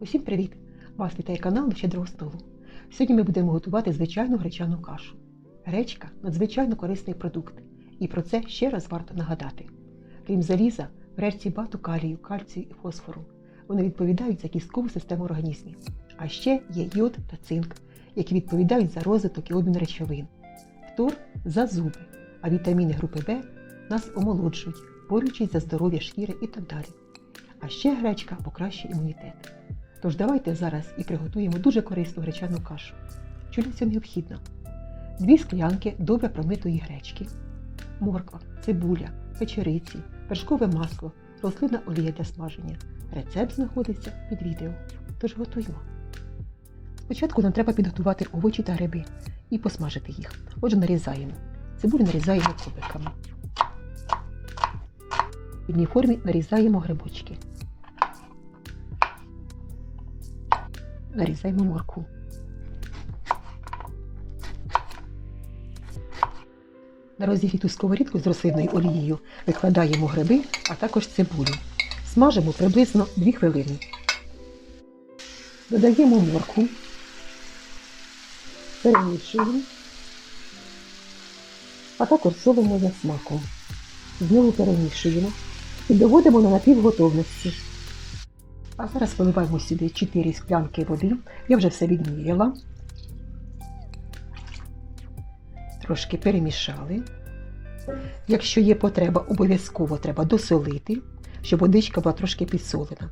Усім привіт! Вас вітає канал щедрого столу. Сьогодні ми будемо готувати звичайну гречану кашу. Гречка надзвичайно корисний продукт, і про це ще раз варто нагадати. Крім заліза, в гречці багато калію, кальцію і фосфору. Вони відповідають за кісткову систему організму. А ще є йод та цинк, які відповідають за розвиток і обмін речовин. Фтор за зуби, а вітаміни групи В нас омолоджують, борючись за здоров'я шкіри і так далі. А ще гречка покращує імунітет. Тож давайте зараз і приготуємо дуже корисну гречану кашу. Що для цього необхідно? Дві склянки добре промитої гречки, морква, цибуля, печериці, вершкове масло, рослинна олія для смаження. Рецепт знаходиться під відео. Тож готуємо. Спочатку нам треба підготувати овочі та гриби і посмажити їх. Отже, нарізаємо. Цибулю нарізаємо кубиками. В одній формі нарізаємо грибочки. Нарізаємо моркву. На розігріту сковорідку з рослинною олією викладаємо гриби, а також цибулю. Смажимо приблизно 2 хвилини. Додаємо моркву, перемішуємо, а також солимо за смаком. Знову перемішуємо і доводимо на напівготовності. А зараз виливаємо сюди 4 склянки води. Я вже все відміряла. Трошки перемішали. Якщо є потреба, обов'язково треба досолити, щоб водичка була трошки підсолена.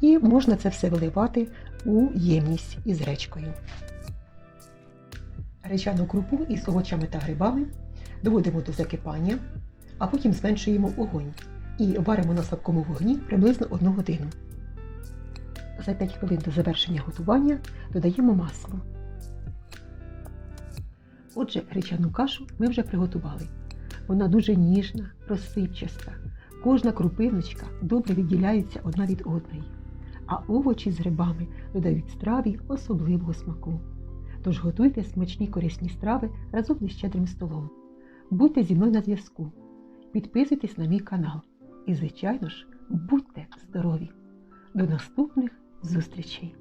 І можна це все виливати у ємність із гречкою. Гречану крупу із овочами та грибами доводимо до закипання, а потім зменшуємо огонь і варимо на слабкому вогні приблизно 1 годину. За 5 хвилин до завершення готування додаємо масло. Отже, гречану кашу ми вже приготували. Вона дуже ніжна, розсипчаста. Кожна крупиночка добре відділяється одна від одної, а овочі з грибами додають страві особливого смаку. Тож готуйте смачні корисні страви разом зі щедрим столом. Будьте зі мною на зв'язку. Підписуйтесь на мій канал. І, звичайно ж, будьте здорові! До наступних зустрічей!